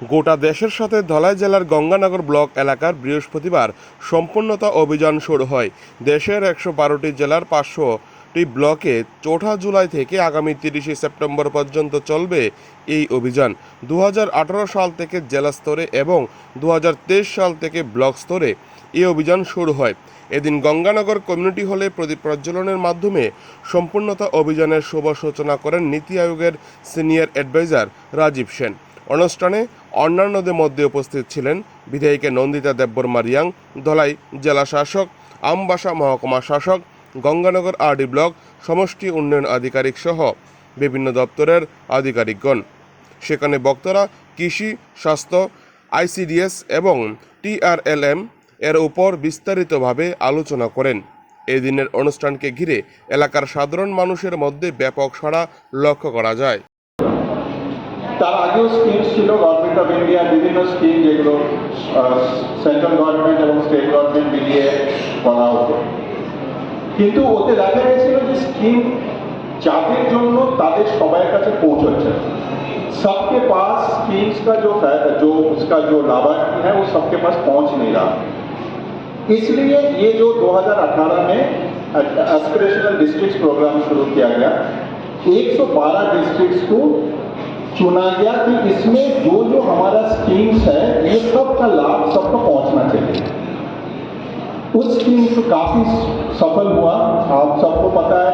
গোটা দেশের সাথে ধলাই জেলার গঙ্গানগর ব্লক এলাকার বৃহস্পতিবার সম্পূর্ণতা অভিযান শুরু হয়। দেশের একশো বারোটি জেলার পাঁচশোটি ব্লকে চৌঠা জুলাই থেকে আগামী তিরিশে সেপ্টেম্বর পর্যন্ত চলবে এই অভিযান। দু হাজার আঠারো সাল থেকে জেলা স্তরে এবং দু হাজার তেইশ সাল থেকে ব্লক স্তরে এই অভিযান শুরু হয়। এদিন গঙ্গানগর কমিউনিটি হলে প্রদীপ প্রজ্বলনের মাধ্যমে সম্পূর্ণতা অভিযানের শুভ সূচনা করেন নীতি আয়োগের সিনিয়র অ্যাডভাইজার রাজীব সেন। অনুষ্ঠানে অন্যান্যদের মধ্যে উপস্থিত ছিলেন বিধায়িকা নন্দিতা দেববর্মা রিয়াং, ধলাই জেলা শাসক, আমবাসা মহকুমা শাসক, গঙ্গানগর আরডি ব্লক, সমষ্টি উন্নয়ন আধিকারিক সহ বিভিন্ন দপ্তরের আধিকারিকগণ। সেখানে বক্তারা কৃষি, স্বাস্থ্য, আইসিডিএস এবং টিআরএলএম এর উপর বিস্তারিতভাবে আলোচনা করেন। এই দিনের অনুষ্ঠানকে ঘিরে এলাকার সাধারণ মানুষের মধ্যে ব্যাপক সাড়া লক্ষ্য করা যায়। তার আগেও স্কিম ছিল গভর্নমেন্ট অফ ইন্ডিয়া বিভিন্ন স্কিম যেগুলো সেন্ট্রাল গভর্নমেন্ট এবং স্টেট গভর্নমেন্ট মিলিয়ে করা হতো কিন্তু ওতে দেখা গেছিল যে স্কিম যাদের জন্য তাদের সবার কাছে পৌঁছচ্ছে না। सबके पास स्कीम्स का जो फायदा जो उसका जो लाभार्थी है वो सबके पास पहुंच नहीं रहा इसलिए ये जो 2018 में एस्पिरेशनल डिस्ट्रिक्ट प्रोग्राम शुरू किया गया 112 डिस्ट्रिक्ट्स को चुना गया कि इसमें जो जो हमारा स्कीम्स है, ये सब का लाभ सबको पहुँचना चाहिए। उस स्कीम काफ़ी सफल हुआ, आप सबको पता है।